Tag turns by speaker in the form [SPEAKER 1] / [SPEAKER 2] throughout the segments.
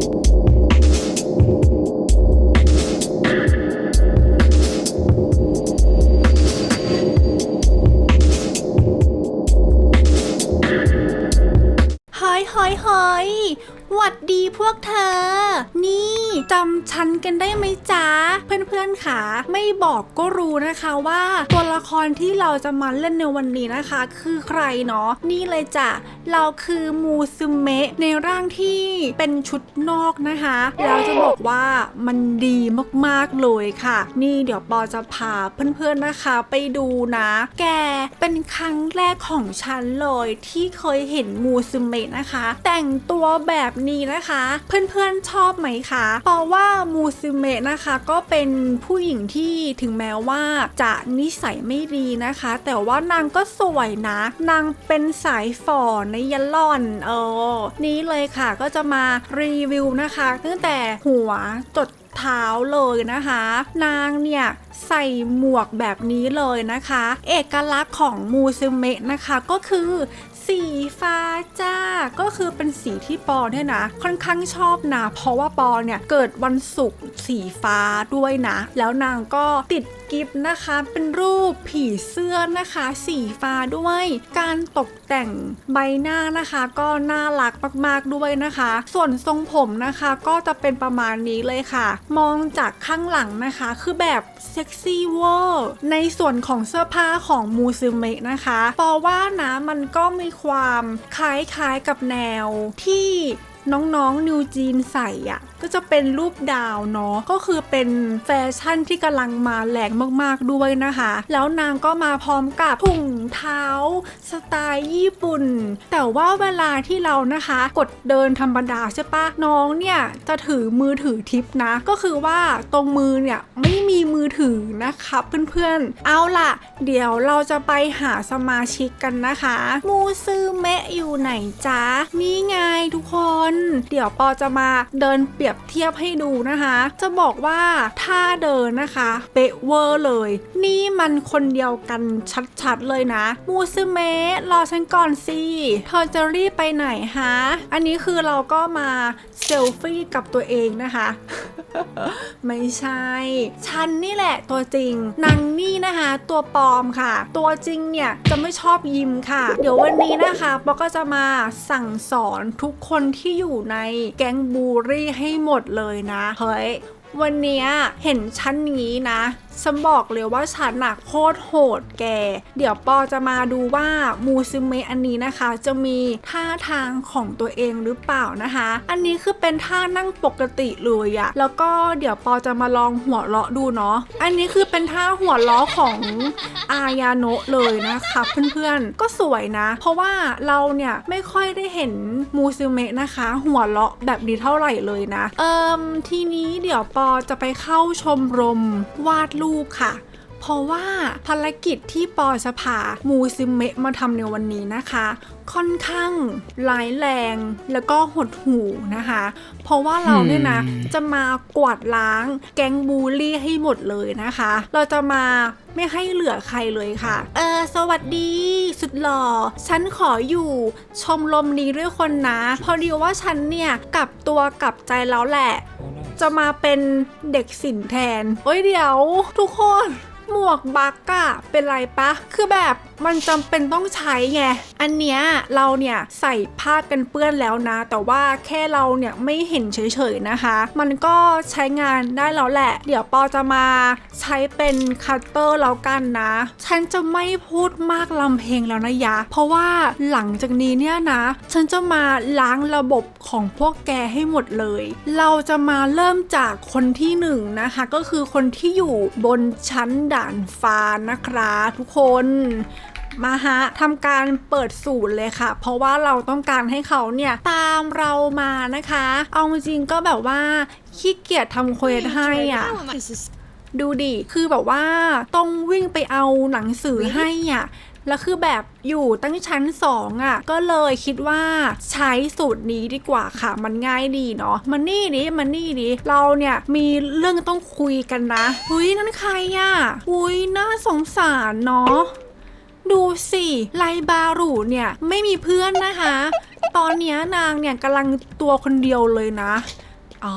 [SPEAKER 1] เจำฉันกันได้ไหมจ๊ะ เพื่อนๆค่ะ ไม่บอกก็รู้นะคะว่าตัวละครที่เราจะมาเล่นในวันนี้นะคะ คือใครเนาะนี่เลยจ้ะเราคือมูซึเมะในร่างที่เป็นชุดนอกนะคะแล้วจะบอกว่ามันดีมากๆเลยค่ะ นี่เดี๋ยวปอจะพาเพื่อนๆนะคะ ไปดูนะ แกเป็นครั้งแรกของฉันเลยที่เคยเห็นมูซึเมะนะคะ แต่งตัวแบบนี้นะคะ เพื่อนๆชอบไหมคะเพราะว่ามูซึเมะนะคะก็เป็นผู้หญิงที่ถึงแม้ว่าจะนิสัยไม่ดีนะคะ แต่ว่านางก็สวยนะ นางเป็นสายฝ่อในยันล่อนเออนี้เลยค่ะก็จะมารีวิวนะคะ ตั้งแต่หัวจด เท้าเลยนะคะ นางเนี่ยใส่หมวกแบบนี้เลยนะคะ เอกลักษณ์ของมูซึเมะนะคะก็คือสีฟ้าจ้า ก็คือเป็นสีที่ปอเนี่ยนะ ค่อนข้างชอบนะ เพราะว่าปอเนี่ยเกิดวันศุกร์สีฟ้าด้วยนะ แล้วนางก็ติด กิฟนะคะ เป็นรูปผีเสื้อนะคะ สีฟ้าด้วย การตกแต่งใบหน้านะคะ ก็น่ารักมากๆด้วยนะคะ ส่วนทรงผมนะคะก็จะเป็นประมาณนี้เลยค่ะ มองจากข้างหลังนะคะ คือแบบเซ็กซี่เวอร์ในส่วนของเสื้อผ้าของมูซึเมะนะคะปอว่านะมันก็มีความคล้ายๆกับแนวที่น้องๆนิวจีนใส่อะ ก็จะเป็นรูปดาวเนาะก็คือเป็นแฟชั่นที่กำลังมาแรงมากๆด้วยนะคะ แล้วนางก็มาพร้อมกับถุงเท้า สไตล์ญี่ปุ่น แต่ว่าเวลาที่เรานะคะ กดเดินธรรมดาใช่ปะน้องเนี่ยจะถือมือถือทิปนะ ก็คือว่าตรงมือเนี่ยไม่มีมือถือนะคะเพื่อนๆ เอาล่ะ เดี๋ยวเราจะไปหาสมาชิกกันนะคะ มูซึเมะอยู่ไหนจ๊ะนี่ไงทุกคน เดี๋ยวปอจะมาเดินเปรียบเทียบให้ดูนะคะ จะบอกว่าท่าเดินนะคะเป๊ะเวอร์เลย นี่มันคนเดียวกันชัดๆเลยนะมูซึเมะรอฉันก่อนสิเธอจะรีบไปไหนฮะ อันนี้คือเราก็มาเซลฟี่กับตัวเองนะคะ ไม่ใช่ ฉันนี่แหละตัวจริงนางนี่นะคะ ตัวปลอมค่ะ ตัวจริงเนี่ยจะไม่ชอบยิ้มค่ะ เดี๋ยววันนี้นะคะปอก็จะมาสั่งสอนทุกคนที่อยู่ในแก๊งบูลลี่ให้หมดเลยนะ เฮ้ย วันนี้เห็นฉันนี้นะฉันบอกเลยว่าฉันหนักโคตรโหดแก เดี๋ยวปอจะมาดูว่ามูซึเมะอันนี้นะคะ จะมีท่าทางของตัวเองหรือเปล่านะคะ อันนี้คือเป็นท่านั่งปกติเลยอะแล้วก็เดี๋ยวปอจะมาลองหัวเราะดูเนาะ อันนี้คือเป็นท่าหัวเราะของอายาโนะเลยนะคะเพื่อนๆ ก็สวยนะ เพราะว่าเราเนี่ยไม่ค่อยได้เห็นมูซึเมะนะคะ หัวเราะแบบนี้เท่าไหร่เลยนะ เอิมทีนี้เดี๋ยวปอจะไปเข้าชมรมวาดลูกค่ะ เพราะว่าภารกิจที่ปอจะพามูซึเมะมาทำในวันนี้นะคะ ค่อนข้างร้ายแรงแล้วก็หดหูนะคะ เพราะว่าเราเนี่ยนะ จะมากวาดล้าง แก๊งบูลลี่ให้หมดเลยนะคะ เราจะมาไม่ให้เหลือใครเลยค่ะ เออ สวัสดี สุดหล่อ ฉันขออยู่ชมรมนี้ด้วยคนนะ พอดีว่าฉันเนี่ยกลับตัวกลับใจแล้วแหละ จะมาเป็นเด็กสินแทนเฮ้ยเดี๋ยว ทุกคน หมวกบักอะเป็นไรปะ คือแบบ มันจำเป็นต้องใช้ไง อันเนี้ยเราเนี่ยใส่ผ้ากันเปื้อนแล้วนะ แต่ว่าแค่เราเนี่ยไม่เห็นเฉยๆนะคะ มันก็ใช้งานได้แล้วแหละ เดี๋ยวปอจะมาใช้เป็นคัตเตอร์แล้วกันนะ ฉันจะไม่พูดมากลำเพลงแล้วนะยะ เพราะว่าหลังจากนี้เนี่ยนะ ฉันจะมาล้างระบบของพวกแกให้หมดเลย เราจะมาเริ่มจากคนที่หนึ่งนะคะ ก็คือคนที่อยู่บนชั้นด่านฟ้านะคะ ทุกคน มาฮะทำการเปิดสูตรเลยค่ะ เพราะว่าเราต้องการให้เขาเนี่ยตามเรามานะคะ เอาจริงก็แบบว่าขี้เกียจทำเควสให้อะดูดิ คือแบบว่าต้องวิ่งไปเอาหนังสือให้อะแล้วคือแบบอยู่ตั้งชั้นสองอะ ก็เลยคิดว่าใช้สูตรนี้ดีกว่าค่ะ มันง่ายดีเนาะมันนี่ดิมันนี่ดิเราเนี่ยมีเรื่องต้องคุยกันนะหุยนั่นใครอะหุยน่าสงสารเนาะ ดูสิไลบารูเนี่ยไม่มีเพื่อนนะคะ ตอนนี้นางเนี่ยกำลังตัวคนเดียวเลยนะอ๋อ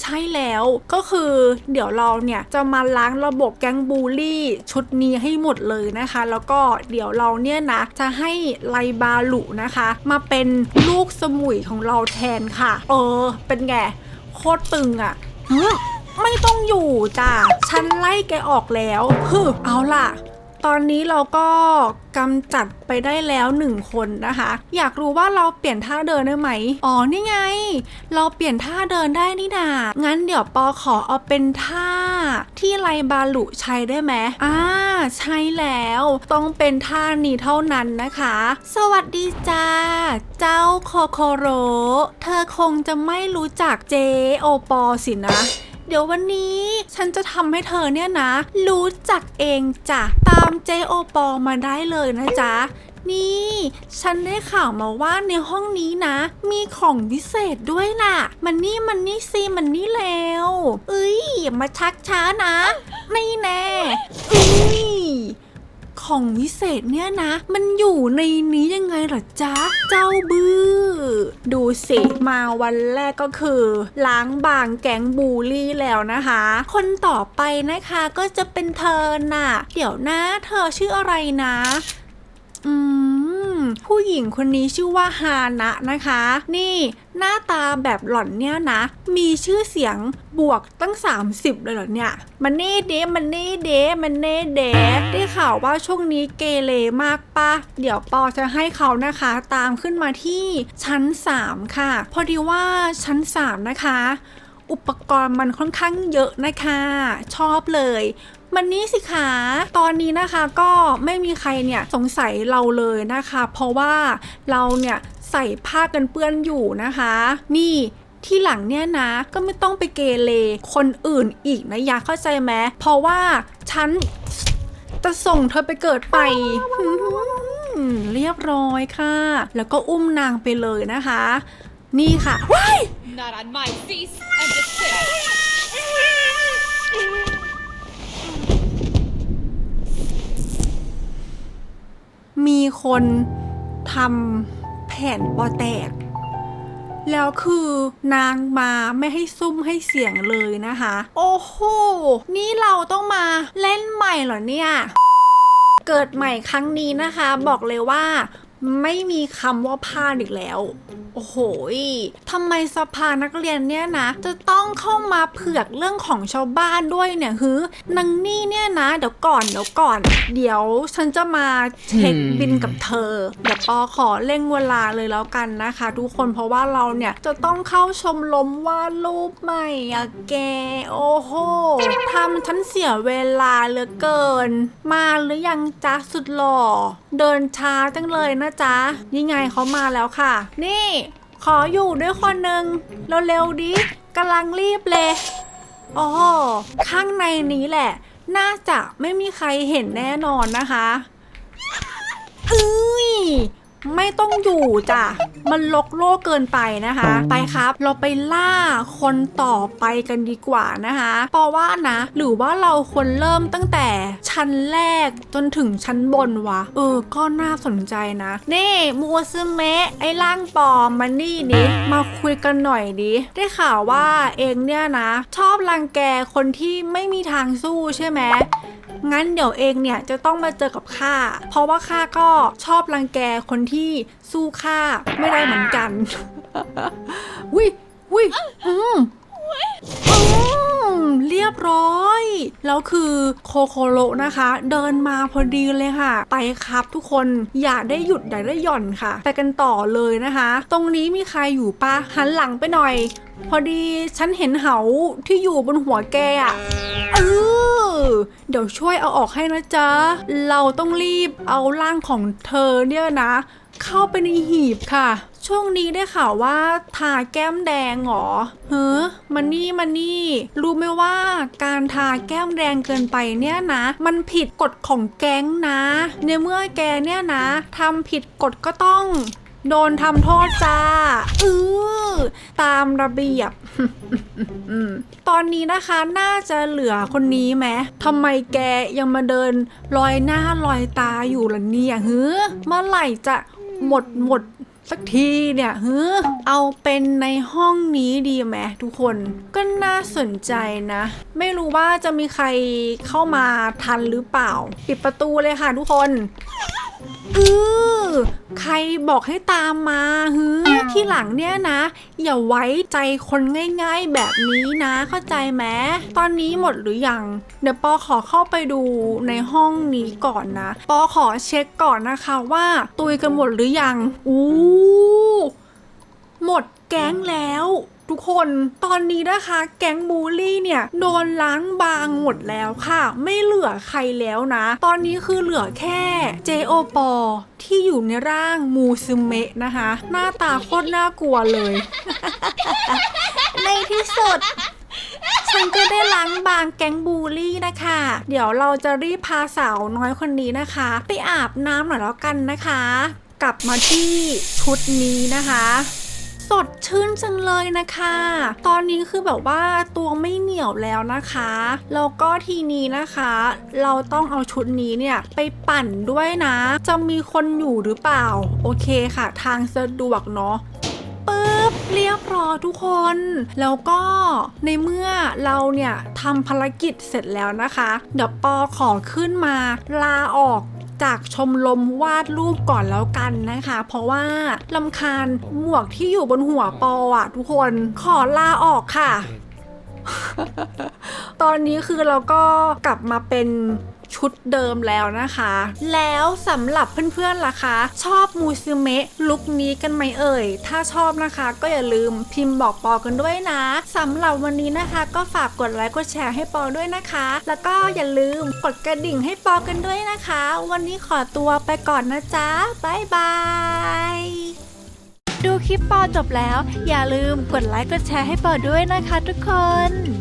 [SPEAKER 1] ใช่แล้วก็คือเดี๋ยวเราเนี่ยจะมาล้างระบบแก๊งบูลลี่ ชุดนี้ให้หมดเลยนะคะ แล้วก็เดี๋ยวเราเนี่ยนะ จะให้ไลบาลุนะคะ มาเป็นลูกสมุยของเราแทนค่ะ เออ เป็นไงโคตรตึงอะ่ะไม่ต้องอยู่จ้ะฉันไล่แกออกแล้วฮึเอาล่ะ ตอนนี้เราก็กำจัดไปได้แล้วหนึ่งคนนะคะ อยากรู้ว่าเราเปลี่ยนท่าเดินได้ไหม อ๋อ นี่ไง เราเปลี่ยนท่าเดินได้นี่นา งั้นเดี๋ยวปอขอเอาเป็นท่าที่ไลบาลุใช้ได้ไหมอ่า ใช่แล้ว ต้องเป็นท่านี้เท่านั้นนะคะ สวัสดีจ้า เจ้าโคโคโร เธอคงจะไม่รู้จักเจโอปอสินะ เดี๋ยววันนี้ฉันจะทำให้เธอเนี่ยนะ รู้จักเองจ้ะ ตามเจโอปอมาได้เลยนะจ๊ะ นี่ ฉันได้ข่าวมาว่าในห้องนี้นะ มีของวิเศษด้วยล่ะ มันนี่มันนี่สิมันนี่แล้วเอ้ยอย่ามาชักช้านะนี่แน่เอ้ย ของวิเศษเนี่ยนะ มันอยู่ในนี้ยังไงหรอจ๊ะ เจ้าบื้อ ดูสิมาวันแรกก็คือ ล้างบางแก๊งบูลลี่แล้วนะคะ คนต่อไปนะคะก็จะเป็นเธอน่ะ เดี๋ยวนะ เธอชื่ออะไรนะ อืม ผู้หญิงคนนี้ชื่อว่าฮานะนะคะ นี่หน้าตาแบบหล่อนเนี่ยนะ มีชื่อเสียงบวกตั้ง 30 เลยเหรอเนี่ย มันเน่เดมันเน่เดมันเน่เดได้ข่าวว่าช่วงนี้เกเรมากปะเดี๋ยวปอจะให้เขานะคะตามขึ้นมาที่ชั้น 3 ค่ะ พอดีว่าชั้น 3 นะคะ อุปกรณ์มันค่อนข้างเยอะนะคะ ชอบเลยมันนี่สิคะตอนนี้นะคะก็ไม่มีใครเนี่ยสงสัยเราเลยนะคะ เพราะว่าเราเนี่ยใส่ผ้ากันเปื้อนอยู่นะคะ นี่ที่หลังเนี่ยนะก็ไม่ต้องไปเกเรคนอื่นอีกนะยาเข้าใจไหมเพราะว่าฉันจะส่งเธอไปเกิดไปเรียบร้อยค่ะ แล้วก็อุ้มนางไปเลยนะคะ นี่ค่ะว้าย
[SPEAKER 2] Not on my feast and desist.
[SPEAKER 1] มีคนทำแผ่นปอแตก แล้วคือนางมาไม่ให้ซุ่มให้เสียงเลยนะคะ โอ้โห นี่เราต้องมาเล่นใหม่เหรอเนี่ย เกิดใหม่ครั้งนี้นะคะ บอกเลยว่า ไม่มีคำว่าพลาดอีกแล้ว โอ้โหยทำไมสภานักเรียนเนี่ยนะ จะต้องเข้ามาเผือกเรื่องของชาวบ้านด้วยเนี่ยฮือนางนี่เนี่ยนะ เดี๋ยวก่อนเดี๋ยวก่อน เดี๋ยวฉันจะมาเช็คบินกับเธอเดี๋ยวปอขอเร่งเวลาเลยแล้วกันนะคะ ทุกคนเพราะว่าเราเนี่ยจะต้องเข้าชมรมวาดรูปใหม่อะแก โอ้โหทำฉันเสียเวลาเหลือเกิน มาหรือยังจ๊ะสุดหล่อ เดินช้าจังเลยนะจ๊ะนี่ไงเขามาแล้วค่ะ นี่ ขออยู่ด้วยคนหนึ่งเร็วๆดิกำลังรีบเลยโอ้โหข้างในนี้แหละ น่าจะไม่มีใครเห็นแน่นอนนะคะเอ้ยไม่ต้องอยู่จ้ะ มันลกโลกเกินไปนะคะ ไปครับ เราไปล่าคนต่อไปกันดีกว่านะคะ เพราะว่านะ หรือว่าเราควรเริ่มตั้งแต่ชั้นแรกจนถึงชั้นบนวะ เออ ก็น่าสนใจนะ นี่มูซึเมะไอ้ร่างปลอมมันนี่ดิมาคุยกันหน่อยดิได้ข่าวว่าเองเนี่ยนะ ชอบรังแกคนที่ไม่มีทางสู้ใช่ไหม งั้นเดี๋ยวเองเนี่ยจะต้องมาเจอกับข้า เพราะว่าข้าก็ชอบรังแกคนที่สู้ข้าไม่ได้เหมือนกันวิวิอืมเรียบร้อย แล้วคือโคโคโรนะคะ เดินมาพอดีเลยค่ะ ไปครับทุกคนอย่าได้หยุดอย่าได้หย่อนค่ะ ไปกันต่อเลยนะคะ ตรงนี้มีใครอยู่ปะหันหลังไปหน่อย พอดีฉันเห็นเหาที่อยู่บนหัวแกอะเออ เดี๋ยวช่วยเอาออกให้นะจ๊ะ เราต้องรีบเอาร่างของเธอเนี่ยนะ เข้าไปในหีบค่ะ ช่วงนี้ได้ข่าวว่าทาแก้มแดงเหรอเฮ้อมันนี่มันนี่ รู้ไหมว่าการทาแก้มแดงเกินไปเนี่ยนะ มันผิดกฎของแก๊งนะ ในเมื่อแกเนี่ยนะทำผิดกฎก็ต้อง โดนทำโทษจ้าอือตามระเบียบตอนนี้นะคะน่าจะเหลือคนนี้ไหมทำไมแกยังมาเดินลอยหน้าลอยตาอยู่ล่ะเนี่ยเฮ้อเมื่อไหร่จะหมดหมดสักทีเนี่ยเฮ้อเอาเป็นในห้องนี้ดีไหมทุกคนก็น่าสนใจนะ ไม่รู้ว่าจะมีใครเข้ามาทันหรือเปล่า ปิดประตูเลยค่ะทุกคน ออใครบอกให้ตามมาฮ้อที่หลังเนี่ยนะ อย่าไว้ใจคนง่าย ๆ แบบนี้นะเข้าใจไหมตอนนี้หมดหรือยังเดี๋ยวปอขอเข้าไปดูในห้องนี้ก่อนนะปอขอเช็คก่อนนะคะว่า ตุยกันหมดหรือยังอู้หมดแก๊งแล้ว ทุกคนตอนนี้นะคะ แก๊งบูลลี่เนี่ยโดนล้างบางหมดแล้วค่ะ ไม่เหลือใครแล้วนะ ตอนนี้คือเหลือแค่เจโอปอที่อยู่ในร่างมูซึเมะนะคะ หน้าตาโคตรน่ากลัวเลย ในที่สุดฉันก็ได้ล้างบางแก๊งบูลลี่นะคะ เดี๋ยวเราจะรีบพาสาวน้อยคนนี้นะคะ ไปอาบน้ำหน่อยแล้วกันนะคะ กลับมาที่ชุดนี้นะคะ สดชื่นจังเลยนะคะ ตอนนี้คือแบบว่าตัวไม่เหนียวแล้วนะคะ แล้วก็ทีนี้นะคะ เราต้องเอาชุดนี้เนี่ยไปปั่นด้วยนะ จะมีคนอยู่หรือเปล่า โอเคค่ะ ทางสะดวกเนาะปึ๊บเรียบร้อยทุกคน แล้วก็ในเมื่อเราเนี่ยทำภารกิจเสร็จแล้วนะคะ เดี๋ยวปอขอขึ้นมาลาออก จากชมรมวาดรูปก่อนแล้วกันนะคะ เพราะว่าลำคาญหมวกที่อยู่บนหัวปออะทุกคนขอลาออกค่ะ ตอนนี้คือเราก็กลับมาเป็น ชุดเดิมแล้วนะคะ แล้วสำหรับเพื่อนๆล่ะคะ ชอบมูซึเมะลุคนี้กันไหมเอ่ย ถ้าชอบนะคะก็อย่าลืมพิมพ์บอกปอกันด้วยนะสำหรับวันนี้นะคะ ก็ฝากกดไลค์กดแชร์ให้ปอด้วยนะคะ แล้วก็อย่าลืมกดกระดิ่งให้ปอกันด้วยนะคะ วันนี้ขอตัวไปก่อนนะจ๊ะบ๊ายบายดูคลิปปอจบแล้ว อย่าลืมกดไลค์กดแชร์ให้ปอด้วยนะคะทุกคน